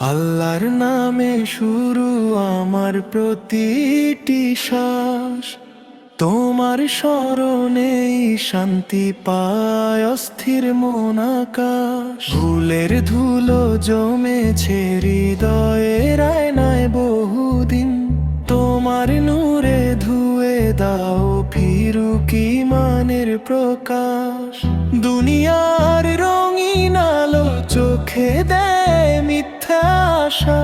আল্লাহর নামে শুরু আমার প্রতিটি শ্বাস। তোমার স্মরণেই শান্তি পায় অস্থির মন আকাশ। ভুলের ধুলো জমেছে হৃদয়ের আয়নায় বহুদিন। তোমার নূরে ধুয়ে দাও ফিরুক মানের প্রকাশ। দুনিয়ার রঙিন আলো চোখে আশা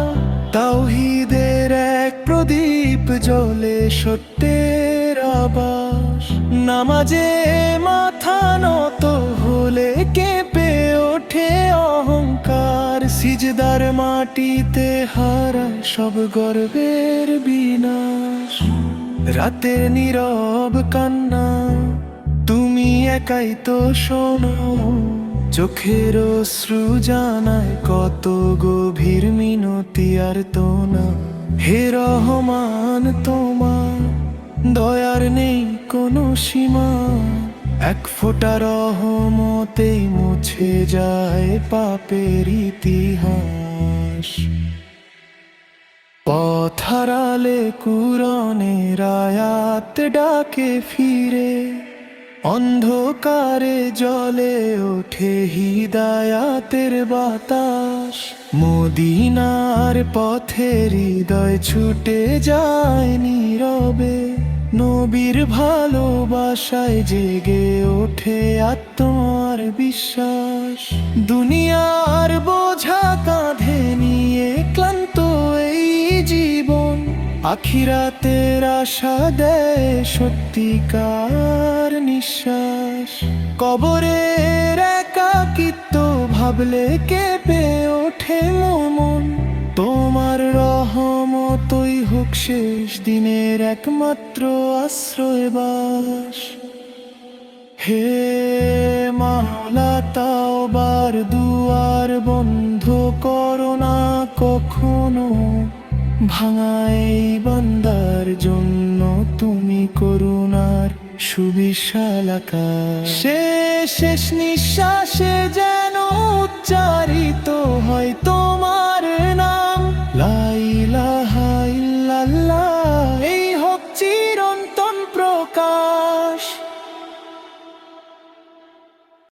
তাওহিদের এক প্রদীপ জ্বলে সত্যের আবাস। নামাজে মাথা নত হলে কেঁপে ওঠে অহংকার। সিজদার মাটিতে হারায় সব গর্বের বিনাশ। রাতের নীরব কান্না, তুমি একাই তো শোনো। চোখের অশ্রু জানায় কত গভীর আর তো না। হে রহমান, তোমার দয়ার নেই কোনো সীমা। এক ফোঁটা রহমতেই মুছে যায় পাপের ইতিহাস। পথারালে কুরনের আয়াত ডাকে ফিরে। অন্ধকারে জলে ওঠে হিদায়াতের বাতাস। মদিনার পথে হৃদয় ছুটে যায় নীরবে। নবীর ভালোবাসায় জেগে ওঠে আত্মার বিশ্বাস। দুনিয়ার বোঝা কাঁধে নিয়ে ক্লান্ত এই জীবন। আখিরাতের আশা দেয় সত্যিকার নিঃশ্বাস। কবরের একাকিত্ব ভাবলে কেঁপে ওঠে মন। তোমার রহমতই হোক শেষ দিনের একমাত্র আশ্রয় বাস। হে মাওলা, তাও বার দুয়ার বন্ধ করো না কখনো। ভাঙাই বান্দার জন্য তুমি করুণার সুবিশাল আকাশ। শেষ নিঃশ্বাসে যেন উচ্চারিত হয় তোমার নাম। লাইলা হাইল্লাল্লাহ এই হোক চিরন্তন প্রকাশ।